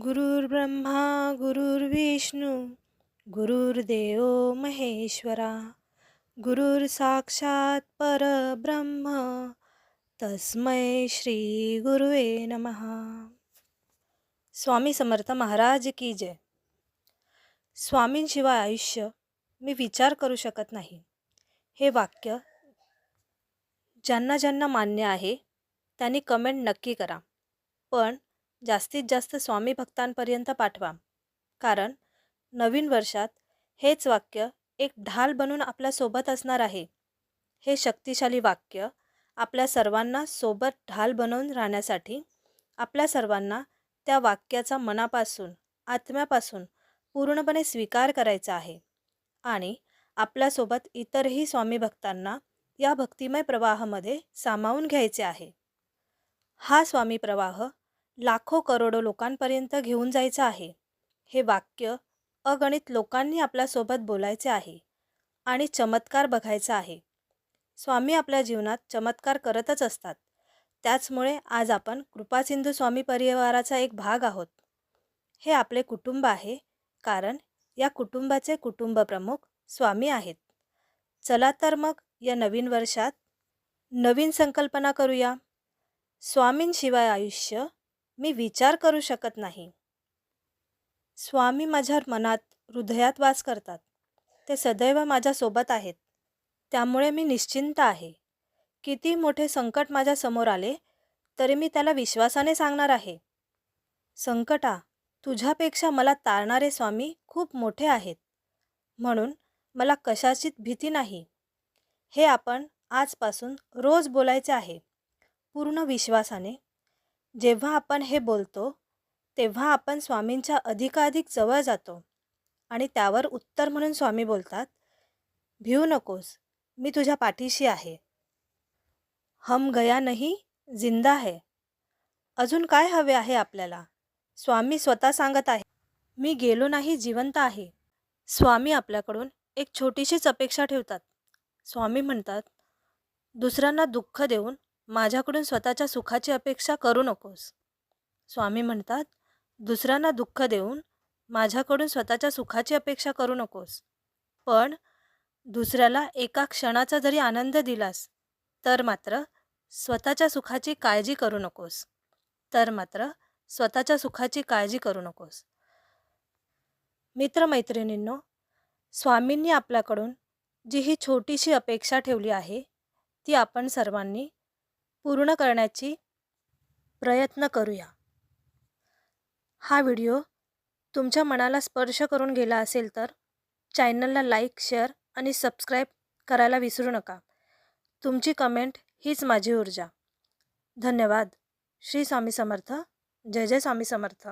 गुरुर्ब्रह्मा गुरुर्विष्णू गुरुर्देव महेश्वरा गुरुर साक्षात परब्रह्म तस्मै श्री गुरुवे नमहा स्वामी समर्थ महाराज की जय. स्वामींशिवाय आयुष्य मी विचार करू शकत नाही. हे वाक्य ज्यांना ज्यांना मान्य आहे त्यांनी कमेंट नक्की करा. पण जास्तीत जास्त स्वामी भक्तांपर्यंत पाठवा. कारण नवीन वर्षात हेच वाक्य एक ढाल बनून आपल्यासोबत असणार आहे. हे शक्तिशाली वाक्य आपल्या सर्वांना सोबत ढाल बनवून राहण्यासाठी आपल्या सर्वांना त्या वाक्याचा मनापासून आत्म्यापासून पूर्णपणे स्वीकार करायचा आहे. आणि आपल्यासोबत इतरही स्वामी भक्तांना या भक्तिमय प्रवाहामध्ये सामावून घ्यायचे आहे. हा स्वामी प्रवाह लाखो करोडो लोकांपर्यंत घेऊन जायचं आहे. हे वाक्य अगणित लोकांनी आपल्यासोबत बोलायचे आहे आणि चमत्कार बघायचा आहे. स्वामी आपल्या जीवनात चमत्कार करतच असतात. त्याचमुळे आज आपण कृपासिंधू स्वामी परिवाराचा एक भाग आहोत. हे आपले कुटुंब आहे कारण या कुटुंबाचे कुटुंब प्रमुख स्वामी आहेत. चला तर मग या नवीन वर्षात नवीन संकल्पना करूया. स्वामींशिवाय आयुष्य मी विचार करू शकत नाही. स्वामी माझ्या मनात हृदयात वास करतात. ते सदैव माझ्यासोबत आहेत. त्यामुळे मी निश्चिंत आहे. किती मोठे संकट माझ्यासमोर आले तरी मी त्याला विश्वासाने सांगणार आहे. संकटा तुझ्यापेक्षा मला तारणारे स्वामी खूप मोठे आहेत. म्हणून मला कशाचीच भीती नाही. हे आपण आजपासून रोज बोलायचे आहे. पूर्ण विश्वासाने जेव्हा आपण हे बोलतो तेव्हा आपण स्वामींच्या अधिकाधिक जवळ जातो आणि त्यावर उत्तर म्हणून स्वामी बोलतात भिऊ नकोस मी तुझ्या पाठीशी आहे. हम गया नाही जिंदा है. अजून काय हवे आहे आपल्याला? स्वामी स्वतः सांगत आहे मी गेलो नाही जिवंत आहे. स्वामी आपल्याकडून एक छोटीशीच अपेक्षा ठेवतात. स्वामी म्हणतात दुसऱ्यांना दुःख देऊन माझ्याकडून स्वतःच्या सुखाची अपेक्षा करू नकोस. स्वामी म्हणतात दुसऱ्यांना दुःख देऊन माझ्याकडून स्वतःच्या सुखाची अपेक्षा करू नकोस. पण दुसऱ्याला एका क्षणाचा जरी आनंद दिलास तर मात्र स्वतःच्या सुखाची काळजी करू नकोस. तर मात्र स्वतःच्या सुखाची काळजी करू नकोस. मित्रमैत्रिणींनो स्वामींनी आपल्याकडून जी ही छोटीशी अपेक्षा ठेवली आहे ती आपण सर्वांनी पूर्ण करण्याची प्रयत्न करूया. हा व्हिडिओ तुमच्या मनाला स्पर्श करून गेला असेल तर चॅनलला लाईक शेअर आणि सबस्क्राईब करायला विसरू नका. तुमची कमेंट हीच माझी ऊर्जा. धन्यवाद. श्री स्वामी समर्थ. जय जय स्वामी समर्थ.